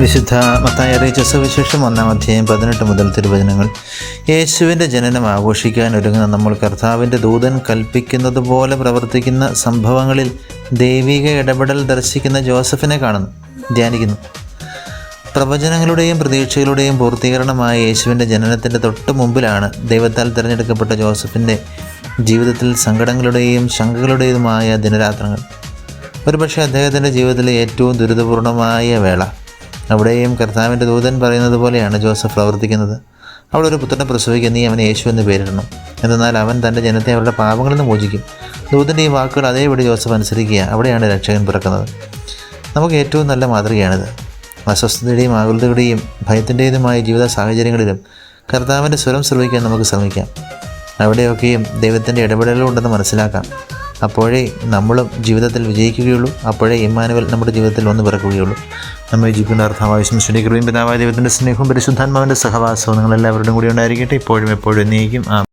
വിശുദ്ധ മത്തായി അറിയിച്ച സുവിശേഷം ഒന്നാം അധ്യായം പതിനെട്ട് മുതൽ തിരുവചനങ്ങൾ. യേശുവിന്റെ ജനനം ആഘോഷിക്കാൻ ഒരുങ്ങുന്ന നമ്മൾ കർത്താവിന്റെ ദൂതൻ കൽപ്പിക്കുന്നത് പോലെ പ്രവർത്തിക്കുന്ന സംഭവങ്ങളിൽ ദൈവിക ഇടപെടൽ ദർശിക്കുന്ന ജോസഫിനെ കാണുന്നു ധ്യാനിക്കുന്നു. പ്രവചനങ്ങളുടെയും പ്രതീക്ഷകളുടെയും പൂർത്തീകരണമായ യേശുവിന്റെ ജനനത്തിന്റെ തൊട്ട് മുമ്പിലാണ് ദൈവത്താൽ തിരഞ്ഞെടുക്കപ്പെട്ട ജോസഫിന്റെ ജീവിതത്തിൽ സങ്കടങ്ങളുടെയും ശങ്കകളുടേതുമായ ദിനരാത്രങ്ങൾ. ഒരുപക്ഷെ അദ്ദേഹത്തിന്റെ ജീവിതത്തിലെ ഏറ്റവും ദുരിതപൂർണമായ വേള. അവിടെയും കർത്താവിന്റെ ദൂതൻ പറയുന്നത് പോലെയാണ് ജോസഫ് പ്രവർത്തിക്കുന്നത്. അവിടെ ഒരു പുത്രനെ പ്രസവിക്കുന്ന നീ അവനെ യേശു എന്ന് പേരിടണം. എന്നാൽ അവൻ തന്റെ ജനത്തെ അവരുടെ പാപങ്ങളിൽ നിന്ന് മോചിക്കും. ദൂതന്റെ ഈ വാക്കുകൾ അതേപടി ജോസഫ് അനുസരിക്കുക. അവിടെയാണ് രക്ഷകൻ പിറക്കുന്നത്. നമുക്ക് ഏറ്റവും നല്ല മാതൃകയാണിത്. അസ്വസ്ഥതയുടെയും ആകുലതയുടെയും ഭയത്തിന്റേതുമായ ജീവിത സാഹചര്യങ്ങളിലും കർത്താവിന്റെ സ്വരം ശ്രമിക്കാൻ നമുക്ക് ശ്രമിക്കാം. അവിടെയൊക്കെയും ദൈവത്തിന്റെ ഇടപെടലുണ്ടെന്ന് മനസ്സിലാക്കാം. അപ്പോഴേ നമ്മളും ജീവിതത്തിൽ വിജയിക്കുകയുള്ളൂ. അപ്പോഴേ ഇമ്മാനുവൽ നമ്മുടെ ജീവിതത്തിൽ ഒന്ന് പിറക്കുകയുള്ളൂ. നമ്മൾ ജീവിക്കുന്ന അർത്ഥമാവശ്യം ശ്രീ കൃപയും പിതാവായ ദൈവത്തിന്റെ സ്നേഹവും പരിശുദ്ധാത്മാവിന്റെ സഹവാസവും നിങ്ങളെല്ലാവരുടെയും കൂടി ഉണ്ടായിരിക്കട്ടെ. ഇപ്പോഴും എപ്പോഴും നീക്കും ആ